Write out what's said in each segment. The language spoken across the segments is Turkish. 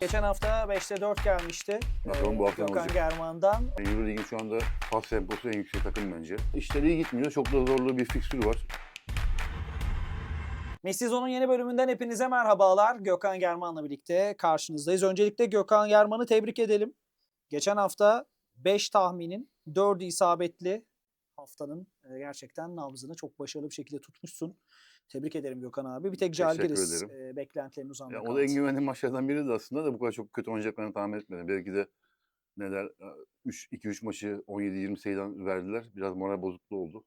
Geçen hafta 5'te 4 gelmişti. Bakalım Ee, bu hafta ne Gökhan olacak? German'dan. Euroleague'in şu anda pas temposu en yüksek takım bence. İşleri iyi gitmiyor. Çok da zorlu bir fikstürü var. Mistizon'un yeni bölümünden hepinize merhabalar. Gökhan German'la birlikte karşınızdayız. Öncelikle Gökhan German'ı tebrik edelim. Geçen hafta 5 tahminin 4'ü isabetli. Haftanın e, gerçekten nabzını çok başarılı bir şekilde tutmuşsun. Tebrik ederim Gökhan abi. Bir tek Jalgiris e, beklentilerin uzağında Ya, o da en güvenli maçlardan biriydi aslında da bu kadar çok kötü oynayacaklarını tahmin etmedim. Belki de neler 2-3 maçı 17-20 sayıdan verdiler. Biraz moral bozukluğu oldu.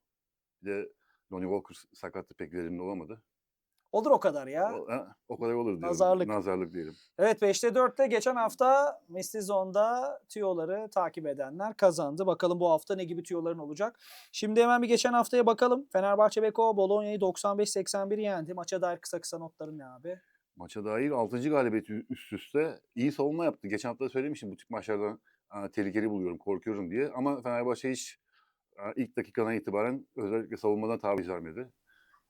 Bir de Lonnie Walker sakatlı pek verimli olamadı. Olur o kadar ya. O, ha, o kadar olur diyorum. Nazarlık. Nazarlık diyelim. Evet 5'te 4'te geçen hafta Mistizon'da tüyoları takip edenler kazandı. Bakalım bu hafta ne gibi tüyoların olacak. Şimdi hemen bir geçen haftaya bakalım. Fenerbahçe Beko Bologna'yı 95-81 yendi. Maça dair kısa kısa notların ne abi? Maça dair 6. galibiyeti üst üste iyi savunma yaptı. Geçen hafta söylemiştim bu tip maçlardan tehlikeli buluyorum, korkuyorum diye. Ama Fenerbahçe hiç ilk dakikadan itibaren özellikle savunmadan taviz vermedi.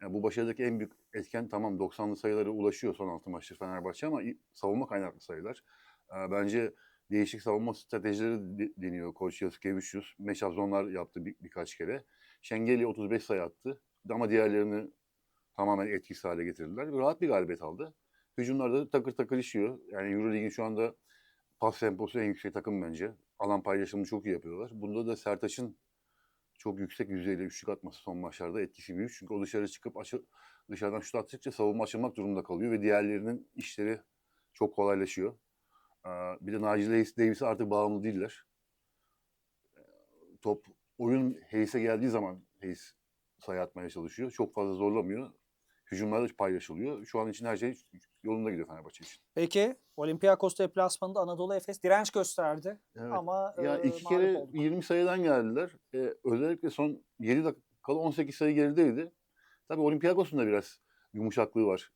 Yani bu başarıdaki en büyük etken tamam 90'lı sayılara ulaşıyor son 6 maçtır Fenerbahçe ama savunma kaynaklı sayılar. E, Bence değişik savunma stratejileri de- deniyor Koç Yaskevicius. Meşap zonlar yaptı bir, birkaç kere. Şengeli 35 sayı attı ama diğerlerini tamamen etkisiz hale getirdiler. Rahat bir galibiyet aldı. Hücumlarda takır takır işiyor. Yani Euroleague'in şu anda pas temposu en yüksek takım bence. Alan paylaşımını çok iyi yapıyorlar. Bunda da Sertaç'ın çok yüksek yüzdeyle üçlük atması son maçlarda etkisi büyük. Çünkü o dışarı çıkıp açı, dışarıdan şut attıkça savunma açılmak durumunda kalıyor ve diğerlerinin işleri çok kolaylaşıyor. Ee, Bir de Nigel Hayes Davis'e artık bağımlı değiller. Ee, Top oyun Hayes'e geldiği zaman Hayes sayı atmaya çalışıyor. Çok fazla zorlamıyor. Hücumlarda paylaşılıyor. Şu an için her şey yolunda gidiyor Fenerbahçe için. Peki Olympiakos deplasmanında Anadolu Efes direnç gösterdi. Evet. Ama Ya e, iki kere olduk. 20 sayıdan geldiler. Ee, özellikle son 7 dakikada 18 sayı gerideydi. Tabii Olympiakos'un da biraz yumuşaklığı var.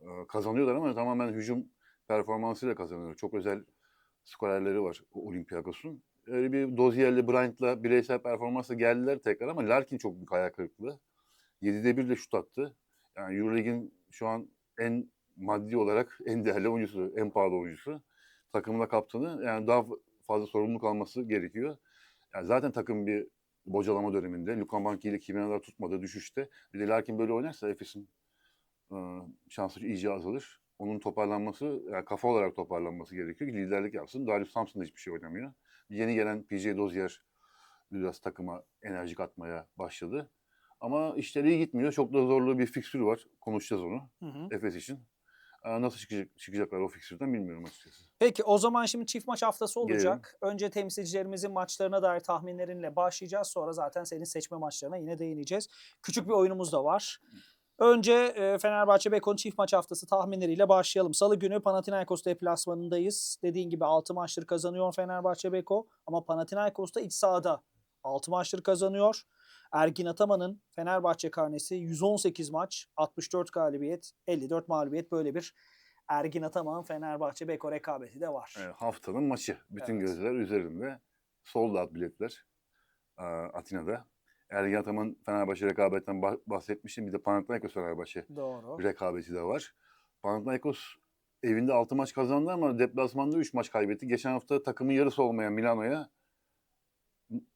Ee, kazanıyorlar ama tamamen hücum performansıyla kazanıyorlar. Çok özel skorerleri var Olympiakos'un. Öyle bir Dozier'le Bryant'la bireysel performansla geldiler tekrar ama Larkin çok büyük hayal kırıklığı. 7'de 1 ile şut attı. Yani Euroleague'in şu an en maddi olarak en değerli oyuncusu, en pahalı oyuncusu. Takımla kaptanı. Yani daha fazla sorumluluk alması gerekiyor. Yani zaten takım bir bocalama döneminde. Luka Banki ile kimyalar tutmadı düşüşte. Bir de Larkin böyle oynarsa Efes'in e, şansı iyice azalır. Onun toparlanması, yani kafa olarak toparlanması gerekiyor ki liderlik yapsın. Darius Thompson da hiçbir şey oynamıyor. Yeni gelen PJ Dozier biraz takıma enerji katmaya başladı. Ama işleri iyi gitmiyor. Çok da zorlu bir fikstür var. Konuşacağız onu Hı hı. Efes için. Nasıl çıkacak, çıkacaklar o fikstürden bilmiyorum açıkçası. Peki o zaman şimdi çift maç haftası Gelelim. olacak. Önce temsilcilerimizin maçlarına dair tahminlerinle başlayacağız. Sonra zaten senin seçme maçlarına yine değineceğiz. Küçük bir oyunumuz da var. Önce e, Fenerbahçe Beko'nun çift maç haftası tahminleriyle başlayalım. Salı günü Panathinaikos deplasmanındayız. Dediğin gibi 6 maçtır kazanıyor Fenerbahçe Beko. Ama Panathinaikos da iç sahada 6 maçtır kazanıyor. Ergin Ataman'ın Fenerbahçe karnesi 118 maç, 64 galibiyet, 54 mağlubiyet böyle bir Ergin Ataman'ın Fenerbahçe Beko rekabeti de var. Evet, haftanın maçı. Bütün Evet. gözler üzerinde. Sold out biletler aa, Atina'da. Ergen Ataman Fenerbahçe rekabetten bah- bahsetmiştim. Bir de Panathinaikos Fenerbahçe Doğru. rekabeti de var. Panathinaikos evinde 6 maç kazandı ama deplasmanda 3 maç kaybetti. Geçen hafta takımın yarısı olmayan Milano'ya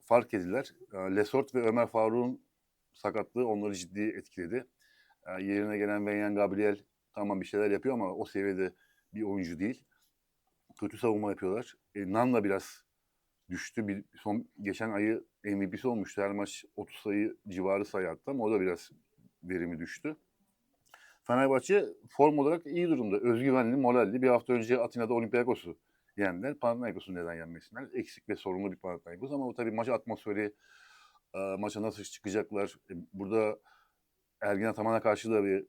fark ediler. Ee, Lesort ve Ömer Faruk'un sakatlığı onları ciddi etkiledi. Ee, Yerine gelen Venyan Gabriel tamam bir şeyler yapıyor ama o seviyede bir oyuncu değil. Kötü savunma yapıyorlar. E, Nan da biraz düştü. Bir, son geçen ayı MVP'si olmuştu. Her maç 30 sayı civarı sayı attı ama o da biraz verimi düştü. Fenerbahçe form olarak iyi durumda. Özgüvenli, moralli. Bir hafta önce Atina'da Olympiakos'u yendiler. Panathinaikos'u neden yenmesinler? Eksik ve sorunlu bir Panathinaikos ama o tabii maç atmosferi, e, maça nasıl çıkacaklar. E, Burada Ergin Ataman'a karşı da bir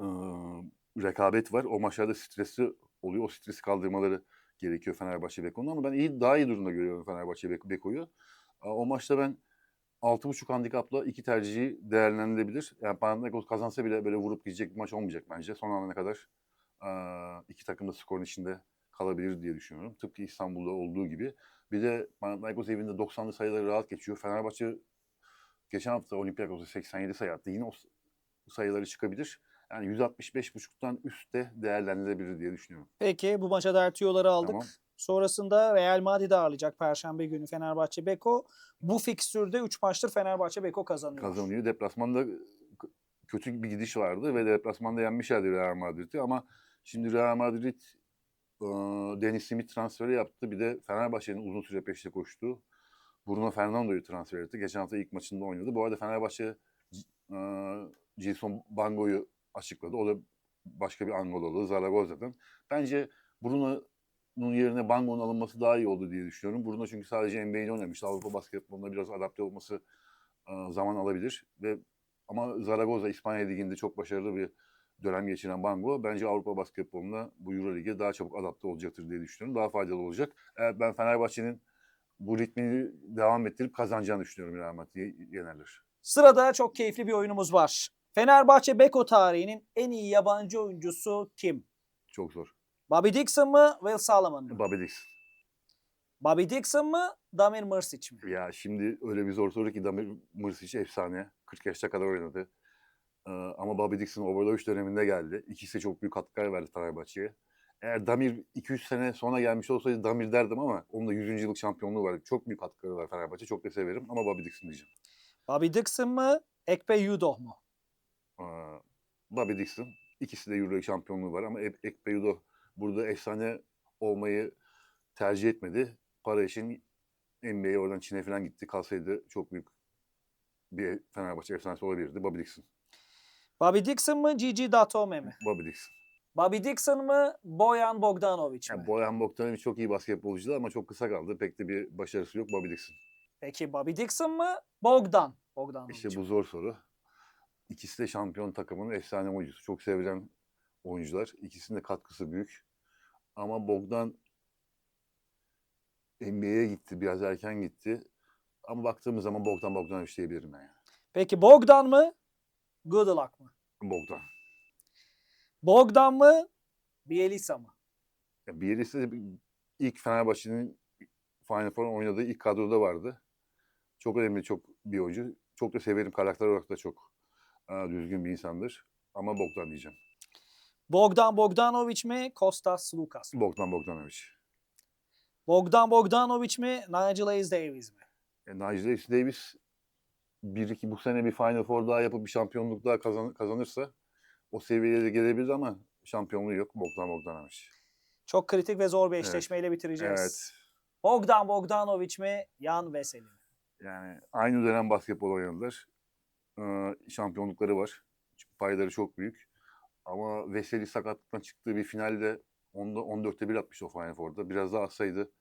e, rekabet var. O maçlarda stresli oluyor. O stresi kaldırmaları gerekiyor Fenerbahçe Beko'nun ama ben iyi daha iyi durumda görüyorum Fenerbahçe Bek- Beko'yu. E, O maçta ben 6.5 handikapla iki tercihi değerlendirilebilir. Yani Panathinaikos kazansa bile böyle vurup gidecek bir maç olmayacak bence. Son ana kadar iki takım da skorun içinde kalabilir diye düşünüyorum. Tıpkı İstanbul'da olduğu gibi. Bir de Panathinaikos evinde 90'lı sayıları rahat geçiyor. Fenerbahçe geçen hafta Olympiakos'a 87 sayı attı. Yine o sayıları çıkabilir. Yani 165.5'tan üstte değerlendirilebilir diye düşünüyorum. Peki bu maça dair tüyoları aldık. Tamam. Sonrasında Real Madrid ağırlayacak Perşembe günü Fenerbahçe Beko. Bu fikstürde 3 maçtır Fenerbahçe Beko kazanıyor. Kazanıyor. Deplasmanda kötü bir gidiş vardı ve deplasmanda yenmişlerdi Real Madrid'i ama şimdi Real Madrid e, Dennis Smith transferi yaptı. Bir de Fenerbahçe'nin uzun süre peşte koştuğu Bruno Fernando'yu transfer etti. Geçen hafta ilk maçında oynadı. Bu arada Fenerbahçe e, Gilson Bango'yu açıkladı. O da başka bir Angolalı Zaragoza'dan. Bence Bruno'nun yerine Bango'nun alınması daha iyi oldu diye düşünüyorum. Bruno çünkü sadece NBA'de oynamıştı. Avrupa basketboluna biraz adapte olması e, zaman alabilir ve ama Zaragoza İspanya Ligi'nde çok başarılı bir dönem geçiren Bango bence Avrupa basketboluna bu Euro Lig'e daha çabuk adapte olacaktır diye düşünüyorum. Daha faydalı olacak. Evet, ben Fenerbahçe'nin bu ritmini devam ettirip kazanacağını düşünüyorum Madrid'i yenerler. Sırada çok keyifli bir oyunumuz var. Fenerbahçe Beko tarihinin en iyi yabancı oyuncusu kim? Çok zor. Bobby Dixon mı, Will Salomon mu? Bobby Dixon. Bobby Dixon mı, Damir Mrsic mi? Ya şimdi öyle bir zor soru ki Damir Mrsic efsane. 40 yaşına kadar oynadı. Ee, ama Bobby Dixon Obradoviç döneminde geldi. İkisi de çok büyük katkılar verdi Fenerbahçe'ye. Eğer Damir 200 sene sonra gelmiş olsaydı Damir derdim ama onun da 100. yıllık şampiyonluğu var. Çok büyük katkıları var Fenerbahçe. Çok da severim ama Bobby Dixon diyeceğim. Bobby Dixon mı, Ekpe Yudoh mu? Ee, Bobby Dixon. İkisi de Euro League şampiyonluğu var ama Ek- Ekpe Yudo burada efsane olmayı tercih etmedi. Para için NBA'ye oradan Çin'e falan gitti. Kalsaydı çok büyük bir Fenerbahçe efsanesi olabilirdi. Bobby Dixon. Bobby Dixon mı, Gigi Datome mi? Bobby Dixon. Bobby Dixon mı, Boyan Bogdanovic mi? Yani Boyan Bogdanovic çok iyi basketbolcuydu ama çok kısa kaldı. Pek de bir başarısı yok Bobby Dixon. Peki Bobby Dixon mı, Bogdan? Bogdanovic İşte bu zor soru. İkisi de şampiyon takımının efsane oyuncusu. Çok sevilen oyuncular. İkisinin de katkısı büyük. Ama Bogdan NBA'ye gitti. Biraz erken gitti. Ama baktığımız zaman Bogdan Bogdanovic diyebilirim ben. Yani. Peki Bogdan mı, Good luck mı? Bogdan. Bogdan mı, Bielisa mı? Ya Bielisa ilk Fenerbahçe'nin Final Four oynadığı ilk kadroda vardı. Çok önemli çok bir oyuncu. Çok da severim. Karakter olarak da çok aa, düzgün bir insandır. Ama Bogdan diyeceğim. Bogdan Bogdanovic mi, Kostas Lukas mı? Bogdan Bogdanovic. Bogdan Bogdanovic mi, Nigel Hayes Davies mi? E, Nigel Hayes Davis bir iki bu sene bir Final Four daha yapıp bir şampiyonluk daha kazan, kazanırsa o seviyeye de gelebilir ama şampiyonluğu yok. Bogdan Bogdanovic. Çok kritik ve zor bir Evet. eşleşmeyle bitireceğiz. Evet. Bogdan Bogdanovic mi, Jan Veseli mi? Yani aynı dönem basketbol oynadılar. Ee, şampiyonlukları var. Payları çok büyük. Ama Veseli sakatlıktan çıktığı bir finalde onda 14'te 1 atmış o Final Four'da. Biraz daha atsaydı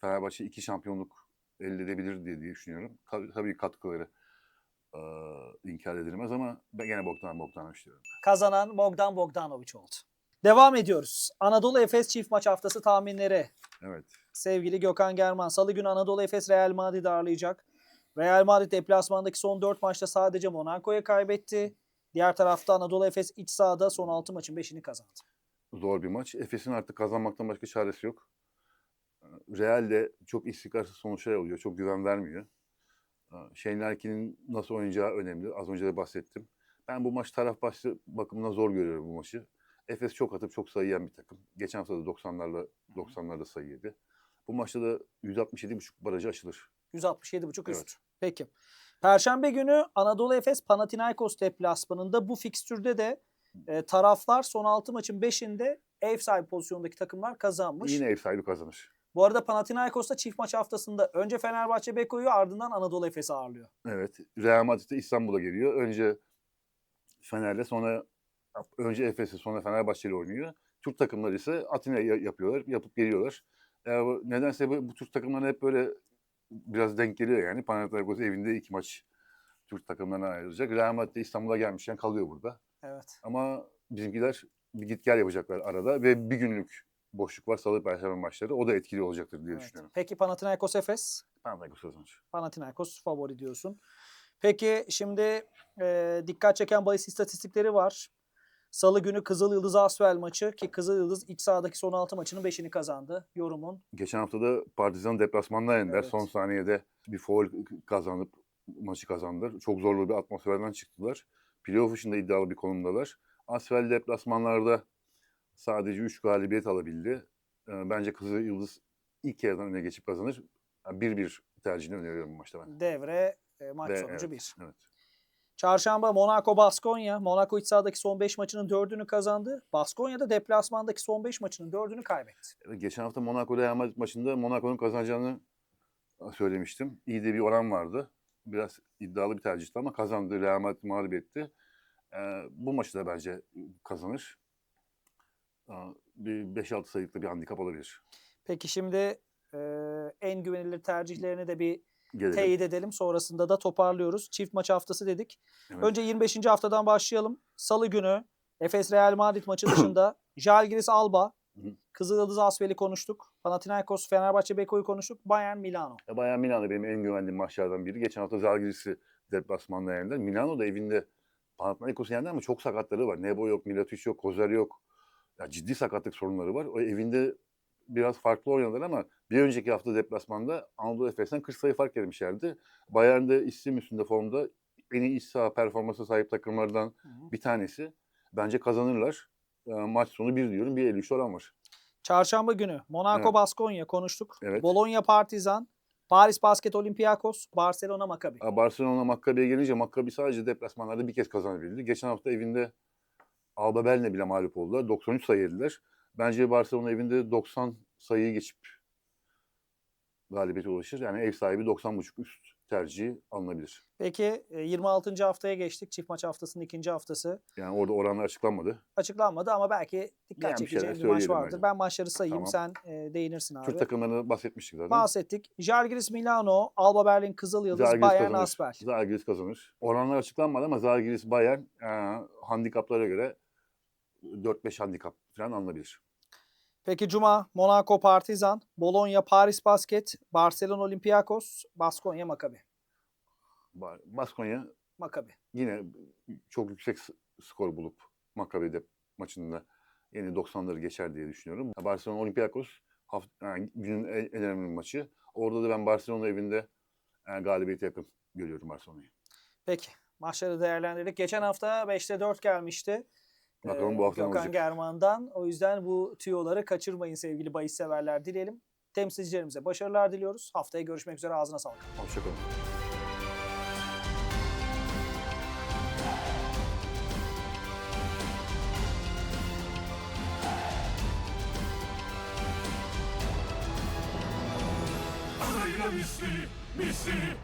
Fenerbahçe iki şampiyonluk elde edebilir diye, diye düşünüyorum. Tabii, tabii katkıları e, inkar edilmez ama ben gene Bogdan Bogdanovic diyorum. Kazanan Bogdan Bogdanovic oldu. Devam ediyoruz. Anadolu Efes çift maç haftası tahminleri. Evet. Sevgili Gökhan German. Salı günü Anadolu Efes Real Madrid ağırlayacak. Real Madrid deplasmandaki son 4 maçta sadece Monaco'ya kaybetti. Diğer tarafta Anadolu Efes iç sahada son 6 maçın 5'ini kazandı. Zor bir maç. Efes'in artık kazanmaktan başka çaresi yok. Real de çok istikrarsız sonuçlar alıyor. Çok güven vermiyor. Shane Larkin'in nasıl oynayacağı önemli. Az önce de bahsettim. Ben bu maç taraf başlı bakımından zor görüyorum bu maçı. Efes çok atıp çok sayı yiyen bir takım. Geçen hafta da 90'larla 90'larda sayı yedi. Bu maçta da 167,5 barajı aşılır. 167.5 üst. Evet. Peki. Perşembe günü Anadolu Efes Panathinaikos deplasmanında bu fikstürde de e, taraflar son 6 maçın 5'inde ev sahibi pozisyondaki takımlar kazanmış. Yine ev sahibi kazanır. Bu arada Panathinaikos'ta çift maç haftasında önce Fenerbahçe Beko'yu ardından Anadolu Efes'i ağırlıyor. Evet. Real Madrid de İstanbul'a geliyor. Önce Fener'le sonra önce Efes'e sonra Fenerbahçe'yle oynuyor. Türk takımları ise Atina'ya yapıyorlar. Yapıp geliyorlar. Bu- nedense bu, bu Türk takımları hep böyle biraz denk geliyor yani. Panathinaikos evinde iki maç Türk takımlarına ayrılacak. Real Madrid İstanbul'a gelmişken kalıyor burada. Evet. Ama bizimkiler bir git gel yapacaklar arada ve bir günlük boşluk var salı perşembe maçları. O da etkili olacaktır diye evet. düşünüyorum. Peki Panathinaikos Efes? Panathinaikos kazanır. Panathinaikos favori diyorsun. Peki şimdi e, dikkat çeken bahis istatistikleri var. Salı günü Kızıl Yıldız Asvel maçı ki Kızıl Yıldız iç sahadaki son 6 maçının 5'ini kazandı. Yorumun. Geçen hafta da Partizan deplasmanda yendiler. Evet. Son saniyede bir foul kazanıp maçı kazandılar. Çok zorlu bir atmosferden çıktılar. Playoff için de iddialı bir konumdalar. Asfel deplasmanlarda sadece 3 galibiyet alabildi. Ee, Bence Kızıl Yıldız ilk yerden öne geçip kazanır. Yani 1-1 tercihini öneriyorum bu maçta ben. Devre e, maç Ve sonucu evet, 1. Evet. Çarşamba Monaco Baskonya. Monaco iç sahadaki son 5 maçının 4'ünü kazandı. Baskonya da deplasmandaki son 5 maçının 4'ünü kaybetti. Evet, Geçen hafta Monaco Real Madrid maçında Monaco'nun kazanacağını söylemiştim. İyi de bir oran vardı. Biraz iddialı bir tercihti ama kazandı. Real Madrid mağlup etti. Ee, bu maçı da bence kazanır. Ee, Bir 5-6 sayılıklı bir handikap olabilir. Peki şimdi e, en güvenilir tercihlerini de bir Gelelim. teyit edelim. Sonrasında da toparlıyoruz. Çift maç haftası dedik. Evet. Önce 25. haftadan başlayalım. Salı günü Efes Real Madrid maçı dışında Jalgiris Alba. Kızıldız Asfel'i konuştuk. Panathinaikos Fenerbahçe Beko'yu konuştuk. Bayern Milano. E, Bayern Milano benim en güvendiğim maçlardan biri. Geçen hafta Zalgiris'i deplasmanda yendiler. Milano da evinde Panathinaikos'u yendi ama çok sakatları var. Nebo yok, Milatić yok, Kozer yok. Ya ciddi sakatlık sorunları var. O evinde biraz farklı oynadılar ama bir önceki hafta deplasmanda Anadolu Efes'ten 40 sayı fark yemişlerdi. Bayern de isim üstünde formda en iyi iç saha performansa sahip takımlardan Hı hı. bir tanesi. Bence kazanırlar. E, maç sonu 1 diyorum. 1.53 oran var. Çarşamba günü Monaco Evet. Baskonya konuştuk. Evet. Bologna Partizan, Paris Basket Olympiakos, Barcelona Maccabi. Barcelona Maccabi'ye gelince Maccabi sadece deplasmanlarda bir kez kazanabildi. Geçen hafta evinde Alba bile mağlup oldular. 93 sayı yediler. Bence Barcelona evinde 90 sayıyı geçip galibiyete ulaşır. Yani ev sahibi 90.5 üst tercihi alınabilir. Peki e, 26. haftaya geçtik. Çift maç haftasının ikinci haftası. Yani orada oranlar açıklanmadı. Açıklanmadı ama belki dikkat Yani bir çekici şeyler bir maç vardır. bence. Ben maçları sayayım. Tamam. Sen e, değinirsin abi. Türk takımlarını bahsetmiştik zaten. Bahsettik. Jalgiris Milano, Alba Berlin Kızıl Yıldız, Zalgiris Bayern kazanır. Asbel. Zalgiris kazanır. Oranlar açıklanmadı ama Zalgiris Bayern e, handikaplara göre 4-5 handikap falan alınabilir. Peki Cuma, Monaco Partizan, Bologna Paris Basket, Barcelona Olympiakos, Baskonya Maccabi. Ba- Baskonya Maccabi. yine çok yüksek skor bulup Maccabi'de maçında yine 90'ları geçer diye düşünüyorum. Barcelona Olympiakos haft- yani günün en, en önemli maçı. Orada da ben Barcelona evinde e, galibiyete yakın görüyorum Barcelona'yı. Peki maçları değerlendirdik. Geçen hafta 5'te 4 gelmişti. Bakalım Ee, bu hafta Gökhan olacak? German'dan. O yüzden bu tüyoları kaçırmayın sevgili bahis severler dileyelim. Temsilcilerimize başarılar diliyoruz. Haftaya görüşmek üzere. Ağzına sağlık. Hoşçakalın. Misli, misli